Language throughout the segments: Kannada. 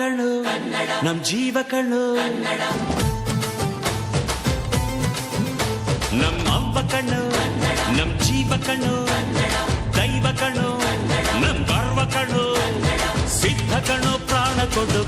ನಮ್ ಜೀವ ಕಣ್ಣು. ನಮ್ ಅವ್ವ ಕಣ್ಣು, ನಮ್ ಜೀವ ಕಣ್ಣು. ದೈವ ಕಣ್ಣು, ನಮ್ ಗರ್ವ ಕಣ್ಣು. ಸಿದ್ಧ ಕಣ್ಣು, ಪ್ರಾಣ ಕೊಡುಗೆ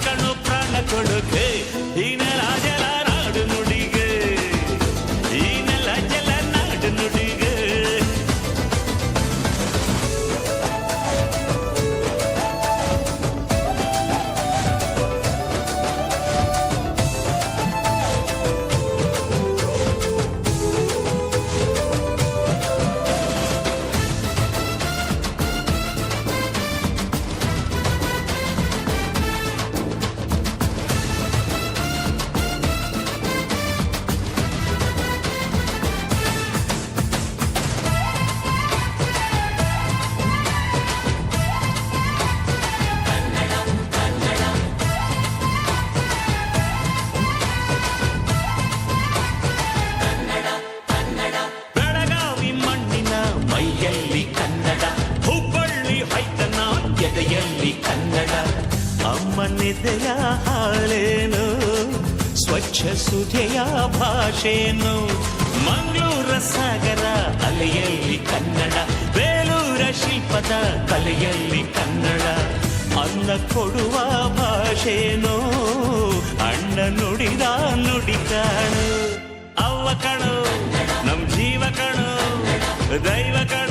ಸಿದ್ಧ ಕಣ್ಣು ಪ್ರಾಣ ಎದೆಯಲ್ಲಿ ಕನ್ನಡ? ಅಮ್ಮನಿದೆಯ ಹಾಳೇನು ಸ್ವಚ್ಛ ಸುಧೆಯ ಭಾಷೇನು ಮಂಗಳೂರ ಸಾಗರ ಅಲೆಯಲ್ಲಿ ಕನ್ನಡ. ಬೇಲೂರ ಶಿಲ್ಪದ ಕಲೆಯಲ್ಲಿ ಕನ್ನಡ. ಅನ್ನ ಕೊಡುವ ಭಾಷೆನೋ ಅಣ್ಣ ನುಡಿದ ನುಡಿ ಕಾಣು ಅವ್ವ ಕಣು, ನಮ್ ಜೀವ ಕಣು, ದೈವ ಕಣು.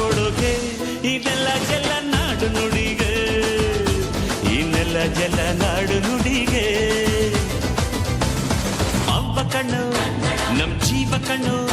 ಪ್ರಾಣ ಈ ಇದೆಲ್ಲ ಜಲ ನಾಡು ನುಡಿಗೆ. ಇನ್ನೆಲ್ಲ ಜಲ ನಾಡು ನುಡಿಗೆ. ಅವ್ವ ಕಣ್ಣು, ನಮ್ ಜೀವ ಕಣ್ಣು.